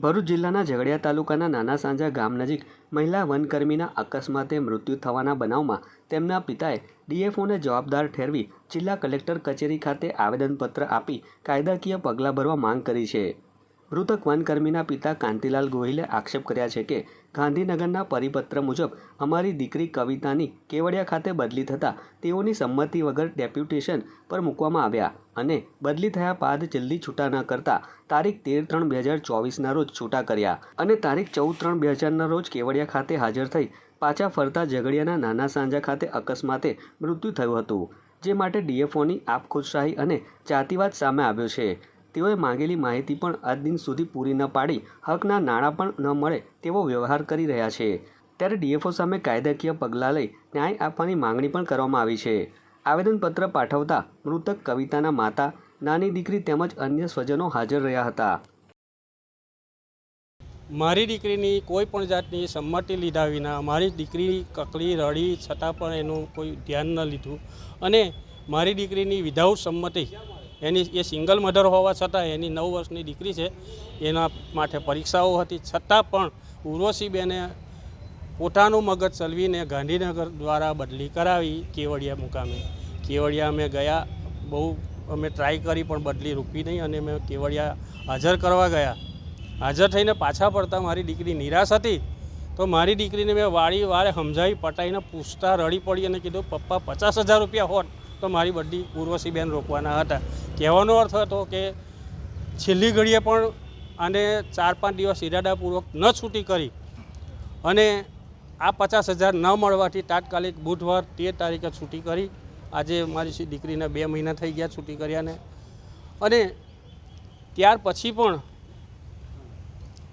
ભરૂચ જિલ્લાના ઝઘડિયા તાલુકાના નાના સાંજા ગામ નજીક મહિલા વનકર્મીના અકસ્માતે મૃત્યુ થવાના બનાવમાં તેમના પિતાએ ડીએફઓને જવાબદાર ઠેરવી જિલ્લા કલેક્ટર કચેરી ખાતે આવેદનપત્ર આપી કાયદાકીય પગલાં ભરવા માંગ કરી છે. મૃતક વનકર્મીના પિતા કાંતિલાલ ગોહિલે આક્ષેપ કર્યા છે કે ગાંધીનગરના પરિપત્ર મુજબ અમારી દીકરી કવિતાની કેવડિયા ખાતે બદલી થતાં તેઓની સંમતિ વગર ડેપ્યુટેશન પર મૂકવામાં આવ્યા અને બદલી થયા બાદ જલ્દી છૂટા ન કરતા તારીખ તેર ત્રણ બે હજાર ચોવીસના રોજ છૂટા કર્યા અને તારીખ ચૌદ ત્રણ બે હજારના રોજ કેવડિયા ખાતે હાજર થઈ પાછા ફરતા ઝઘડિયાના નાના સાંજા ખાતે અકસ્માતે મૃત્યુ થયું હતું, જે માટે ડીએફઓની આપખુદશાહી અને જાતિવાદ સામે આવ્યો છે. તેઓએ માંગેલી માહિતી પણ આજ દિન સુધી પૂરી ન પાડી, હકના નાણાં પણ ન મળે તેવો વ્યવહાર કરી રહ્યા છે. ત્યારે ડીએફઓ સામે કાયદાકીય પગલાં લઈ ન્યાય આપવાની માંગણી પણ કરવામાં આવી છે. આવેદનપત્ર પાઠવતા મૃતક કવિતાના માતા, નાની દીકરી તેમજ અન્ય સ્વજનો હાજર રહ્યા હતા. મારી દીકરીની કોઈ પણ જાતની સંમતિ લીધા વિના મારી દીકરી કકડી રડી, છતાં પણ એનું કોઈ ધ્યાન ન લીધું અને મારી દીકરીની વિધાઉટ સંમતિ એની એ સિંગલ મધર હોવા છતાં એની નવ વર્ષની દીકરી છે. એના માટે પરીક્ષાઓ હતી. છતાં પણ ઉર્વશીબેને પોતાનું મગજ ચલવીને ગાંધીનગર દ્વારા બદલી કરાવી કેવડિયા મુકામે. કેવડિયા અમે ગયા. બહુ અમે ટ્રાય કરી પણ બદલી રૂપી નહીં અને અમે કેવડિયા હાજર કરવા ગયા. હાજર થઈને પાછા પડતા મારી દીકરી નિરાશ હતી. તો મારી દીકરીને મેં વાળી વારે સમજાવી, પટાઈને પૂછતા રડી પડી અને કીધું, પપ્પા, પચાસ હજાર રૂપિયા હોત. તો મારી બધી ઉર્વશીબેન રોકવાના હતા. કહેવાનો અર્થ હતો કે છેલ્લી ઘડીએ પણ આને ચાર પાંચ દિવસ ઇરાદાપૂર્વક ન છૂટી કરી અને આ પચાસ હજાર ન મળવાથી તાત્કાલિક બુધવાર તેર તારીખે છૂટી કરી. આજે મારી દીકરીને બે મહિના થઈ ગયા છૂટી કર્યાને. અને ત્યાર પછી પણ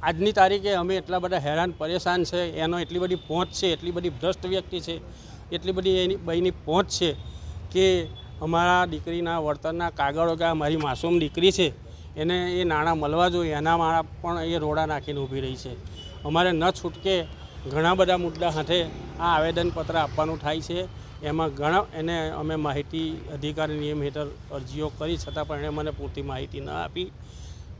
આજની તારીખે અમે એટલા બધા હેરાન પરેશાન છે. એનો એટલી બધી પહોંચ છે, એટલી બધી ભ્રષ્ટ વ્યક્તિ છે, એટલી બધી એની બહીની પહોંચ છે. કે અમારા દીકરીના વળતરના કાગળો કે મારી માસૂમ દીકરી છે, એને એ નાણાં મળવા જોઈએ. એના મારા પણ એ રોડા નાખીને ઊભી રહી છે. અમારે ન છૂટકે ઘણા બધા મુદ્દા સાથે આ આવેદનપત્ર આપવાનું થાય છે. એમાં ઘણા, એને અમે માહિતી અધિકારી નિયમ હેઠળ અરજીઓ કરી, છતાં પણ એણે મને પૂરતી માહિતી ન આપી.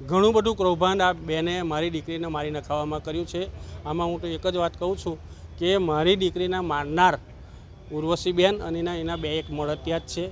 ઘણું બધું કૌભાંડ આ બેને મારી દીકરીને મારી નખાવામાં કર્યું છે. આમાં હું તો એક જ વાત કહું છું કે મારી દીકરીના મારનાર ઉર્વશીબેન અને એના એના બે એક મળતિયા છે.